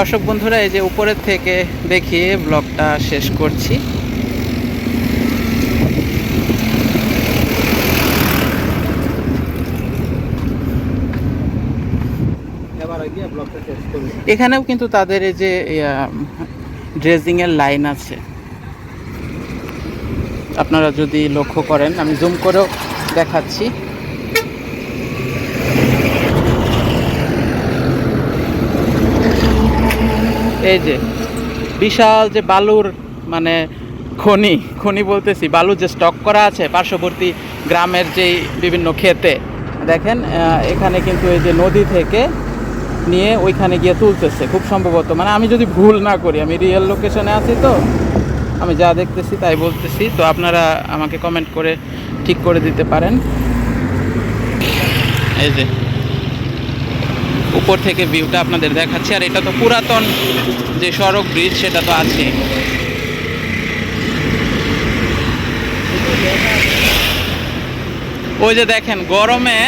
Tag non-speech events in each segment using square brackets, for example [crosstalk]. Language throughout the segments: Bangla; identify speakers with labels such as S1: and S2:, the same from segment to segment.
S1: দর্শক বন্ধুরা এই যে উপরের থেকে দেখিয়ে ব্লগটা শেষ করছি এখানেও কিন্তু তাদের এই যে ড্রেজিংয়ের লাইন আছে আপনারা যদি লক্ষ্য করেন আমি জুম করেও দেখাচ্ছি এই যে বিশাল যে বালুর মানে খনি খনি বলতেছি বালু যে স্টক করা আছে পার্শ্ববর্তী গ্রামের যেই বিভিন্ন ক্ষেতে দেখেন এখানে কিন্তু এই যে নদী থেকে নিয়ে ওইখানে গিয়ে তুলতেছে খুব সম্ভবত মানে আমি যদি ভুল না করি আমি রিয়েল লোকেশনে আছি তো আমি যা দেখতেছি তাই বলতেছি তো আপনারা আমাকে কমেন্ট করে ঠিক করে দিতে পারেন এই যে উপর থেকে ভিউটা আপনাদের দেখাচ্ছি আর এটা তো পুরাতন যে সড়ক ব্রিজ সেটা তো আছে ওই যে দেখেন গরমে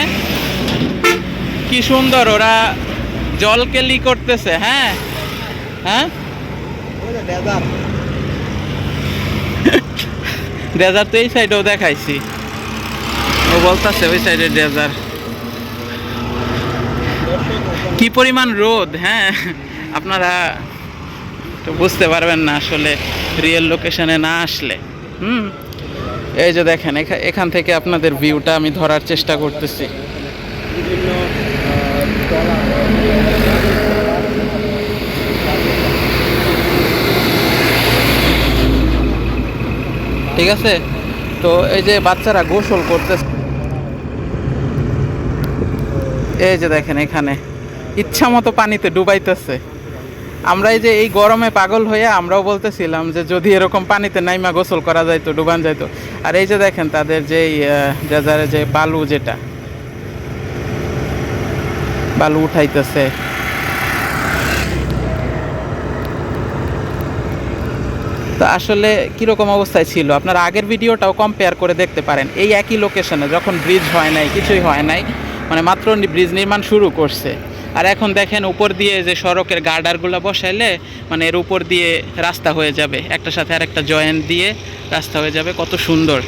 S1: কি সুন্দর ওরা জলকে কেলি করতেছে হ্যাঁ হ্যাঁ [laughs] ডেজার্ট তো এই সাইডেও দেখাইছি ও বলতেছে ওই সাইডের ডেজার্ট কি পরিমাণ রোদ হ্যাঁ আপনারা তো বুঝতে পারবেন না আসলে রিয়েল লোকেশনে না আসলে হুম এই যে দেখেন এখান থেকে আপনাদের ভিউটা আমি ধরার চেষ্টা করতেছি ঠিক আছে তো এই যে বাচ্চারা গোসল করতেছে এই যে দেখেন এখানে ইচ্ছা মতো পানিতে ডুবাইতেছে আমরা এই যে এই গরমে পাগল হয়ে আমরাও বলতেছিলাম যে যদি এরকম পানিতে নাইমা গোসল করা যাইতো ডুবান যাইতো আর এই যে দেখেন তাদের যেই ড্রেজারে যে বালু যেটা বালু উঠাইতেছে তো আসলে কীরকম অবস্থায় ছিল আপনার আগের ভিডিওটাও কম্পেয়ার করে দেখতে পারেন এই একই লোকেশনে যখন ব্রিজ হয় নাই কিছুই হয় নাই মানে মাত্র ব্রিজ নির্মাণ শুরু করছে আর এখন দেখেন উপর দিয়ে যে সড়কের গার্ডারগুলো বসাইলে মানে এর উপর দিয়ে রাস্তা হয়ে যাবে একটা সাথে আর একটা জয়েন্ট দিয়ে রাস্তা হয়ে যাবে কত সুন্দর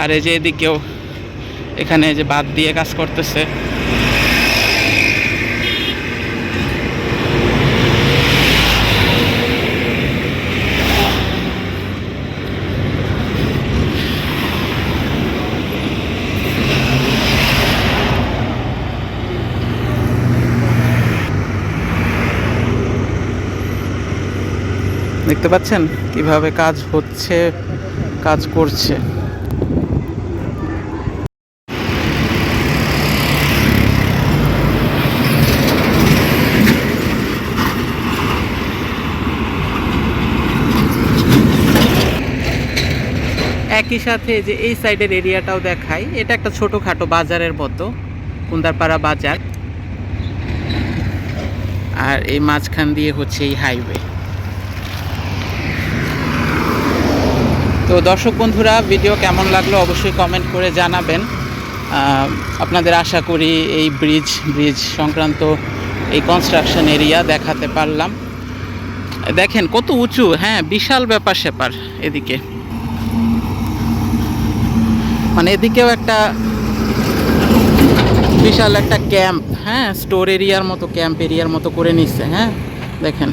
S1: আর এই যে এদিকেও এখানে যে বাদ দিয়ে কাজ করতেছে দেখতে পাচ্ছেন কিভাবে কাজ হচ্ছে কাজ করছে একই সাথে যে এই সাইডের এরিয়াটাও দেখাই এটা একটা ছোটোখাটো বাজারের মতো কুন্দারপাড়া বাজার আর এই মাঝখান দিয়ে হচ্ছে এই হাইওয়ে তো দর্শক বন্ধুরা ভিডিও কেমন লাগলো অবশ্যই কমেন্ট করে জানাবেন আপনাদের আশা করি এই ব্রিজ ব্রিজ সংক্রান্ত এই কনস্ট্রাকশন এরিয়া দেখাতে পারলাম দেখেন কত উঁচু হ্যাঁ বিশাল ব্যাপার সেপার এদিকে মানে এদিকেও একটা বিশাল একটা ক্যাম্প হ্যাঁ স্টোর এরিয়ার মতো ক্যাম্প এরিয়ার মতো করে নিচ্ছে হ্যাঁ দেখেন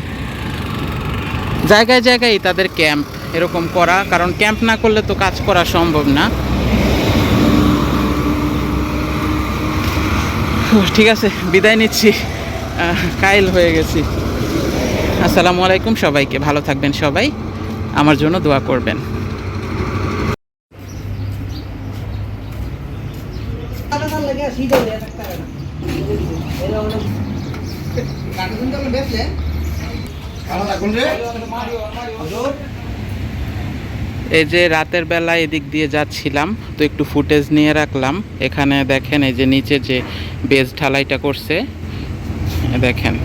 S1: জায়গায় জায়গায় তাদের ক্যাম্প এরকম করা কারণ ক্যাম্প না করলে তো কাজ করা সম্ভব না ঠিক আছে বিদায় নিচ্ছি কাইল হয়ে গেছি আসসালামু আলাইকুম সবাইকে ভালো থাকবেন সবাই আমার জন্য দোয়া করবেন ভালো এই যে রাতের বেলা এদিক দিয়ে যাচ্ছিলাম তো একটু ফুটেজ নিয়ে রাখলাম এখানে দেখেন এই যে নিচে যে বেজ ঢালাইটা করছে দেখেন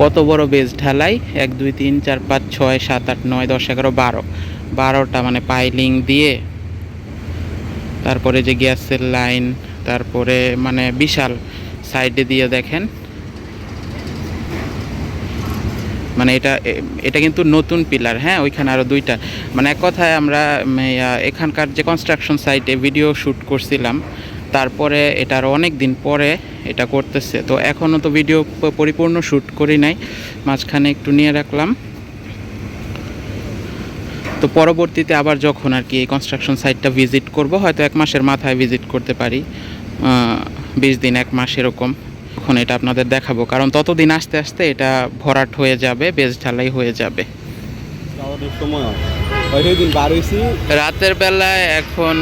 S1: কত বড় বেজ ঢালাই এক দুই তিন চার পাঁচ ছয় সাত আট নয় দশ এগারো বারো বারোটা মানে পাইলিং দিয়ে তারপরে যে গ্যাসের লাইন তারপরে মানে বিশাল সাইডে দিয়ে দেখেন মানে এটা এটা কিন্তু নতুন পিলার হ্যাঁ ওইখানে আরও দুইটা মানে এক কথায় আমরা এখানকার যে কনস্ট্রাকশন সাইটে ভিডিও শ্যুট করছিলাম তারপরে এটার অনেক দিন পরে এটা করতেছে তো এখনও তো ভিডিও পরিপূর্ণ শ্যুট করি নাই মাঝখানে একটু নিয়ে রাখলাম তো পরবর্তীতে আবার যখন আর কি এই কনস্ট্রাকশন সাইটটা ভিজিট করব হয়তো এক মাসের মাথায় ভিজিট করতে পারি বিশ দিন এক মাস এরকম এখন এটা আপনাদের দেখাবো কারণ ততদিন আস্তে আস্তে এটা ভরাট হয়ে যাবে বেজ ঢালাই হয়ে যাবে রাতের বেলায় এখন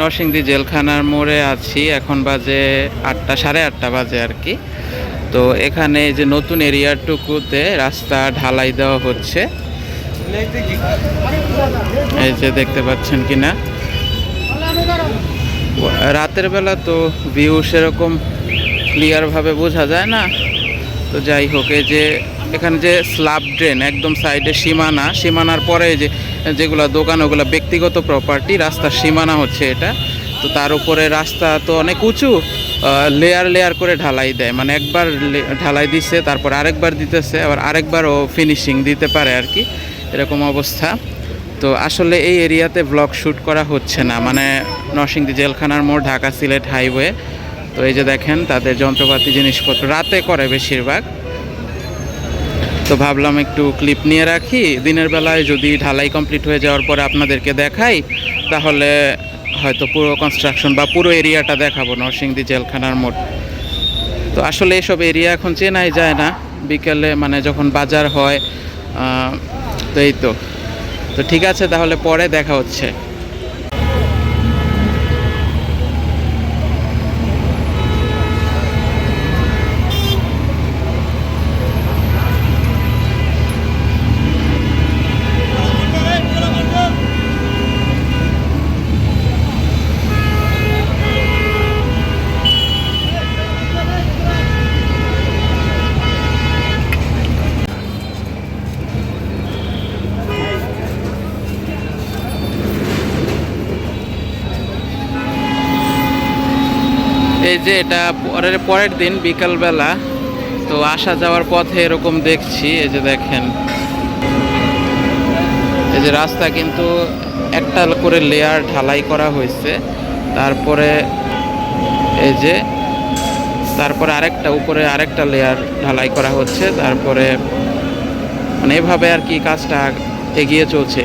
S1: নরসিংদী জেলখানার মোড়ে আছি এখন বাজে আটটা সাড়ে আটটা বাজে আর কি তো এখানে যে নতুন এরিয়াটুকুতে রাস্তা ঢালাই দেওয়া হচ্ছে এই যে দেখতে পাচ্ছেন কিনা রাতের বেলা তো ভিউ সেরকম ক্লিয়ারভাবে বোঝা যায় না তো যাই হোক এই যে এখানে যে স্ল্যাব ড্রেন একদম সাইডে সীমানা সীমানার পরে যে যেগুলো দোকান ওগুলো ব্যক্তিগত প্রপার্টি রাস্তার সীমানা হচ্ছে এটা তো তার উপরে রাস্তা তো অনেক উঁচু লেয়ার লেয়ার করে ঢালাই দেয় মানে একবার ঢালাই দিছে তারপর আরেকবার দিতেছে আবার আরেকবার ও ফিনিশিং দিতে পারে আর কি এরকম অবস্থা তো আসলে এই এরিয়াতে ব্লগ শ্যুট করা হচ্ছে না মানে নরসিংদী জেলখানার মোড় ঢাকা সিলেট হাইওয়ে তো এই যে দেখেন তাদের যন্ত্রপাতি জিনিসপত্র রাতে করে বেশিরভাগ তো ভাবলাম একটু ক্লিপ নিয়ে রাখি দিনের বেলায় যদি ঢালাই কমপ্লিট হয়ে যাওয়ার পরে আপনাদেরকে দেখাই তাহলে হয়তো পুরো কনস্ট্রাকশন বা পুরো এরিয়াটা দেখাবো নরসিংদী জেলখানার মোট তো আসলে এসব এরিয়া এখন চেনাই যায় না বিকেলে মানে যখন বাজার হয় তো এই তো তো ঠিক আছে তাহলে পরে দেখা হচ্ছে এই যে এটা পরের পরের দিন বিকালবেলা তো আসা যাওয়ার পথে এরকম দেখছি এই যে দেখেন এই যে রাস্তা কিন্তু একটা করে লেয়ার ঢালাই করা হয়েছে তারপরে এই যে তারপরে আরেকটা উপরে আরেকটা লেয়ার ঢালাই করা হচ্ছে তারপরে মানে এভাবে আর কি কাজটা এগিয়ে চলছে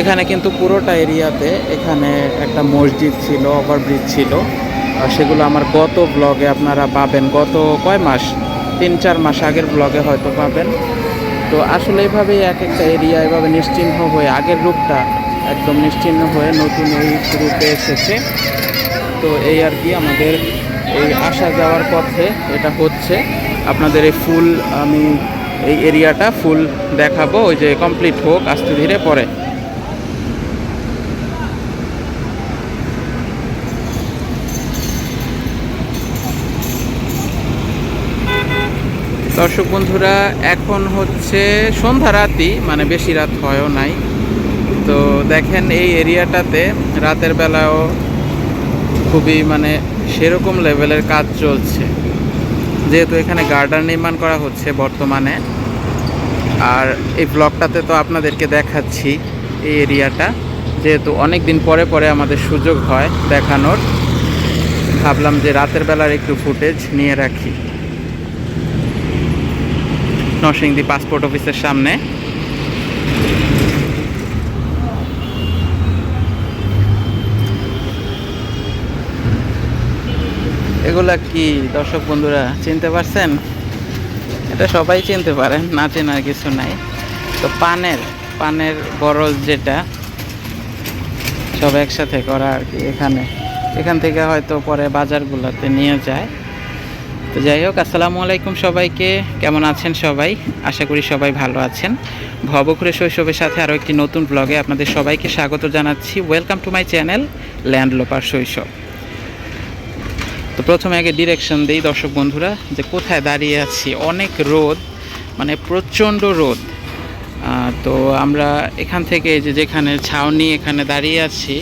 S1: এখানে কিন্তু পুরোটা এরিয়াতে এখানে একটা মসজিদ ছিল ওভারব্রিজ ছিল আর সেগুলো আমার গত ব্লগে আপনারা পাবেন গত কয় মাস তিন চার মাস আগের ব্লগে হয়তো পাবেন তো আসলে এভাবেই এক একটা এরিয়া এভাবে নিশ্চিহ্ন হয়ে আগের রূপটা একদম নিশ্চিহ্ন হয়ে নতুন এই রূপে এসেছে তো এই আর কি আমাদের এই আসা যাওয়ার পথে এটা হচ্ছে আপনাদের এই ফুল আমি এই এরিয়াটা ফুল দেখাবো ওই যে কমপ্লিট হোক আস্তে ধীরে পরে দর্শক বন্ধুরা এখন হচ্ছে সন্ধ্যা রাতি মানে বেশি রাত হয়ও নাই তো দেখেন এই এরিয়াটাতে রাতের বেলাও খুবই মানে সেরকম লেভেলের কাজ চলছে যেহেতু এখানে গার্ডার নির্মাণ করা হচ্ছে বর্তমানে আর এই ব্লকটাতে তো আপনাদেরকে দেখাচ্ছি এই এরিয়াটা যেহেতু অনেক দিন পরে পরে আমাদের সুযোগ হয় দেখানোর ভাবলাম যে রাতের বেলার একটু ফুটেজ নিয়ে রাখি নরসিংদী পাসপোর্ট অফিসের সামনে এগুলা কি দর্শক বন্ধুরা চিনতে পারছেন এটা সবাই চিনতে পারেন না চেনার কিছু নাই তো পানের পানের বরজ যেটা সব একসাথে করা আর কি এখানে এখান থেকে হয়তো পরে বাজারগুলোতে নিয়ে যায় তো যাই হোক আসসালামু আলাইকুম সবাইকে কেমন আছেন সবাই আশা করি সবাই ভালো আছেন ভবঘুরে শৈশবের সাথে আরও একটি নতুন ব্লগে আপনাদের সবাইকে স্বাগত জানাচ্ছি welcome to my channel land looper শৈশব তো প্রথমে আগে ডিরেকশন দিই দর্শক বন্ধুরা যে কোথায় দাঁড়িয়ে আছি অনেক রোদ মানে প্রচণ্ড রোদ তো আমরা এখান থেকে যে যেখানে ছাউনি এখানে দাঁড়িয়ে আছি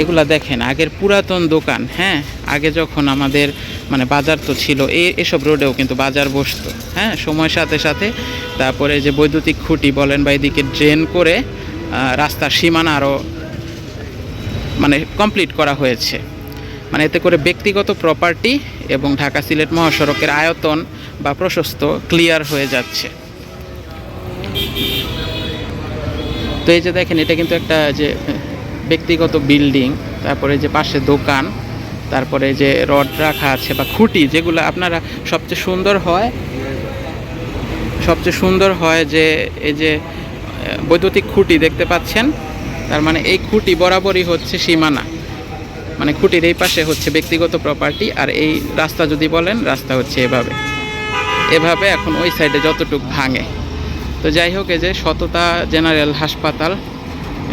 S1: এগুলা দেখেন আগের পুরাতন দোকান হ্যাঁ আগে যখন আমাদের মানে বাজার তো ছিল এ এসব রোডেও কিন্তু বাজার বসত হ্যাঁ সময়ের সাথে সাথে তারপরে যে বৈদ্যুতিক খুঁটি বলেন বা এদিকে ড্রেন করে রাস্তার সীমানা আরও মানে কমপ্লিট করা হয়েছে মানে এতে করে ব্যক্তিগত প্রপার্টি এবং ঢাকা সিলেট মহাসড়কের আয়তন বা প্রশস্ত ক্লিয়ার হয়ে যাচ্ছে তো এই যে দেখেন এটা কিন্তু একটা যে ব্যক্তিগত বিল্ডিং তারপরে যে পাশে দোকান তারপরে যে রড রাখা আছে বা খুঁটি যেগুলো আপনারা সবচেয়ে সুন্দর হয় সবচেয়ে সুন্দর হয় যে এই যে বৈদ্যুতিক খুঁটি দেখতে পাচ্ছেন তার মানে এই খুঁটি বরাবরই হচ্ছে সীমানা মানে খুঁটির এই পাশে হচ্ছে ব্যক্তিগত প্রপার্টি আর এই রাস্তা যদি বলেন রাস্তা হচ্ছে এভাবে এভাবে এখন ওই সাইডে যতটুক ভাঙে তো যাই হোক এই যে সততা জেনারেল হাসপাতাল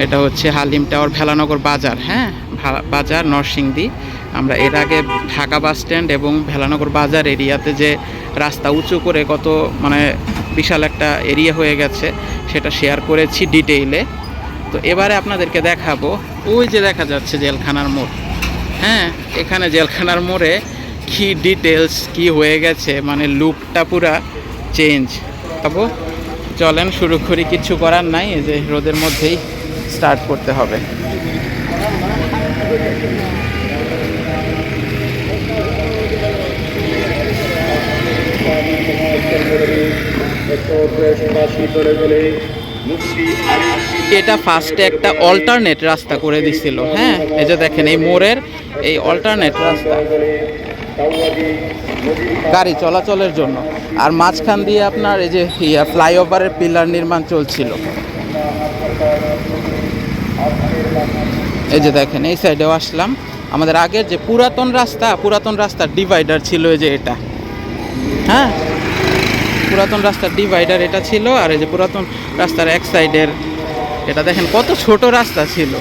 S1: এটা হচ্ছে হালিম টাওয়ার ভেলানগর বাজার হ্যাঁ বাজার নরসিংদী আমরা এর হ্যাঁ, আগে হ্যাঁ। ঢাকা বাস স্ট্যান্ড এবং ভেলানগর বাজার এরিয়াতে যে রাস্তা উঁচু করে কত মানে বিশাল একটা এরিয়া হয়ে গেছে সেটা শেয়ার করেছি ডিটেইলে তো এবারে আপনাদেরকে দেখাবো ওই যে দেখা যাচ্ছে জেলখানার মোড় হ্যাঁ এখানে জেলখানার মোড়ে কী ডিটেলস কি হয়ে গেছে মানে লুকটা পুরা চেঞ্জ তবু চলেন শুরু করি কিছু করার নাই এই যে রোদের মধ্যেই স্টার্ট করতে হবে এটা ফার্স্টে একটা অল্টারনেট রাস্তা করে দিছিল হ্যাঁ এই যে দেখেন এই মোড়ের এই অল্টারনেট রাস্তা গাড়ি চলাচলের জন্য আর মাঝখান দিয়ে আপনার এই যে ফ্লাইওভারের পিলার নির্মাণ চলছিল এই যে দেখেন এই সাইডেও আসলাম আমাদের আগের যে পুরাতন রাস্তা পুরাতন রাস্তার ডিভাইডার ছিল এই যে এটা হ্যাঁ পুরাতন রাস্তার ডিভাইডার এটা ছিল আর এই যে পুরাতন রাস্তার এক সাইডের এটা দেখেন কত ছোট রাস্তা ছিল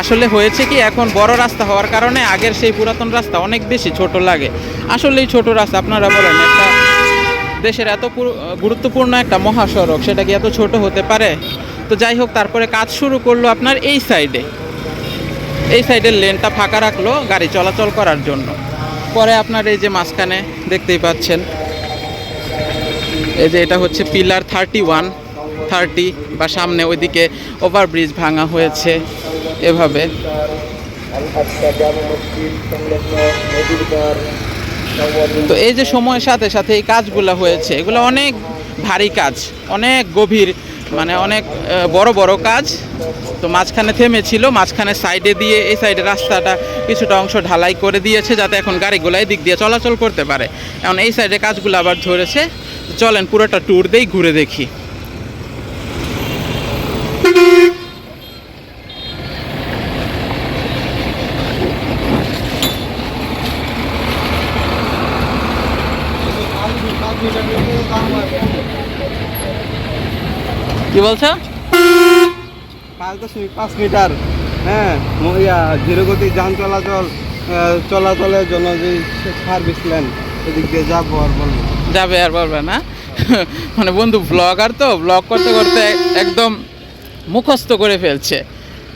S1: আসলে হয়েছে কি এখন বড় রাস্তা হওয়ার কারণে আগের সেই পুরাতন রাস্তা অনেক বেশি ছোট লাগে আসলে এই ছোট রাস্তা আপনারা বলেন একটা দেশের এত গুরুত্বপূর্ণ একটা মহাসড়ক সেটা কি এত ছোট হতে পারে তো যাই হোক তারপরে কাজ শুরু করলো আপনার এই সাইডে এই সাইডের লেনটা ফাঁকা রাখলো গাড়ি চলাচল করার জন্য পরে আপনার এই যে মাঝখানে দেখতেই পাচ্ছেন এই যে এটা হচ্ছে পিলার থার্টি ওয়ান থার্টি বা সামনে ওইদিকে ওভারব্রিজ ভাঙা হয়েছে এভাবে তো এই যে সময়ের সাথে সাথে এই কাজগুলো হয়েছে এগুলো অনেক ভারী কাজ অনেক গভীর মানে অনেক বড় বড় কাজ তো মাঝখানে থেমেছিল মাঝখানে সাইডে দিয়ে এই সাইডে রাস্তাটা কিছুটা অংশ ঢালাই করে দিয়েছে যাতে এখন গাড়িগুলো এই দিক দিয়ে চলাচল করতে পারে এখন এই সাইডে কাজগুলো আবার ধরেছে চলেন পুরোটা ট্যুর দিয়েই ঘুরে দেখি কি বলছো পাঁচ দশমিক পাঁচ মিটার হ্যাঁ ধীরগতি যান চলাচল চলাচলের জন্য যে সার্ভিস লেন এদিক দিয়ে যাবো আর বলবো যাবে আর বলবে না মানে বন্ধু ব্লগার তো ব্লগ করতে করতে একদম মুখস্থ করে ফেলছে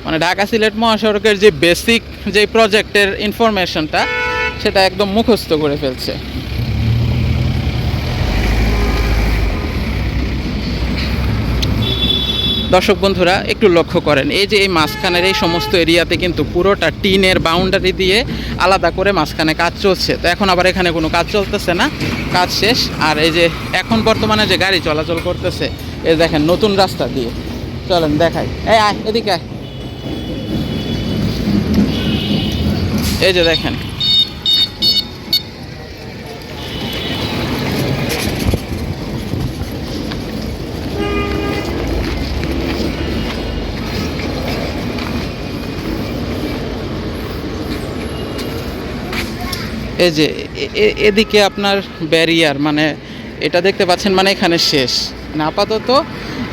S1: মানে ঢাকা সিলেট মহাসড়কের যে বেসিক যে প্রজেক্টের ইনফরমেশনটা সেটা একদম মুখস্থ করে ফেলছে দর্শক বন্ধুরা একটু লক্ষ্য করেন এই যে এই মাঝখানের এই সমস্ত এরিয়াতে কিন্তু পুরোটা টিনের বাউন্ডারি দিয়ে আলাদা করে মাঝখানে কাজ চলছে তো এখন আবার এখানে কোনো কাজ চলতেছে না কাজ শেষ আর এই যে এখন বর্তমানে যে গাড়ি চলাচল করতেছে এই দেখেন নতুন রাস্তা দিয়ে চলেন দেখাই এই আয় এদিকে আয় এই যে দেখেন এই যে এদিকে আপনার ব্যারিয়ার মানে এটা দেখতে পাচ্ছেন মানে এখানে শেষ মানে আপাতত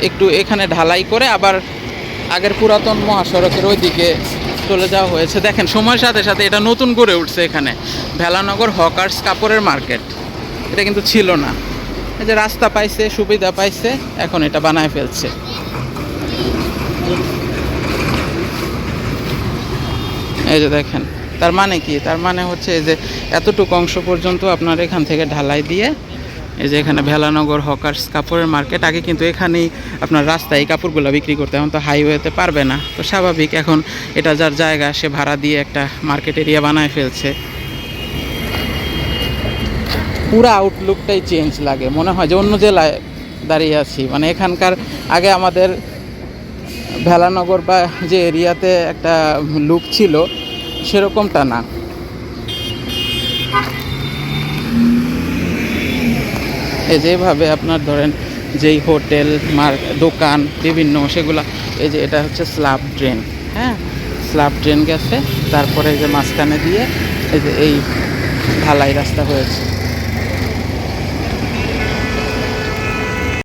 S1: একটু এখানে ঢালাই করে আবার আগের পুরাতন মহাসড়কের ওইদিকে চলে যাওয়া হয়েছে দেখেন সময়ের সাথে সাথে এটা নতুন গড়ে উঠছে এখানে ভেলানগর হকার্স কাপড়ের মার্কেট এটা কিন্তু ছিল না এই যে রাস্তা পাইছে সুবিধা পাইছে এখন এটা বানায় ফেলছে এই যে দেখেন তার মানে কি তার মানে হচ্ছে এই যে এতটুকু অংশ পর্যন্ত আপনার এখান থেকে ঢালাই দিয়ে এই যে এখানে ভেলানগর হকার্স কাপড়ের মার্কেট আগে কিন্তু এখানেই আপনার রাস্তায় এই কাপড়গুলো বিক্রি করতে এখন তো হাইওয়েতে পারবে না তো স্বাভাবিক এখন এটা যার জায়গা সে ভাড়া দিয়ে একটা মার্কেট এরিয়া বানায় ফেলছে পুরো আউটলুকটাই চেঞ্জ লাগে মনে হয় যে অন্য জেলায় দাঁড়িয়ে আছি মানে এখানকার আগে আমাদের ভেলানগর বা যে এরিয়াতে একটা লুক ছিল সেরকমটা না এই যেভাবে আপনার ধরেন যেই হোটেল মার দোকান বিভিন্ন সেগুলা এই যে এটা হচ্ছে স্ল্যাব ড্রেন হ্যাঁ স্ল্যাব ড্রেন গেছে তারপরে যে মাঝখানে দিয়ে এই যে এই ঢালাই রাস্তা হয়েছে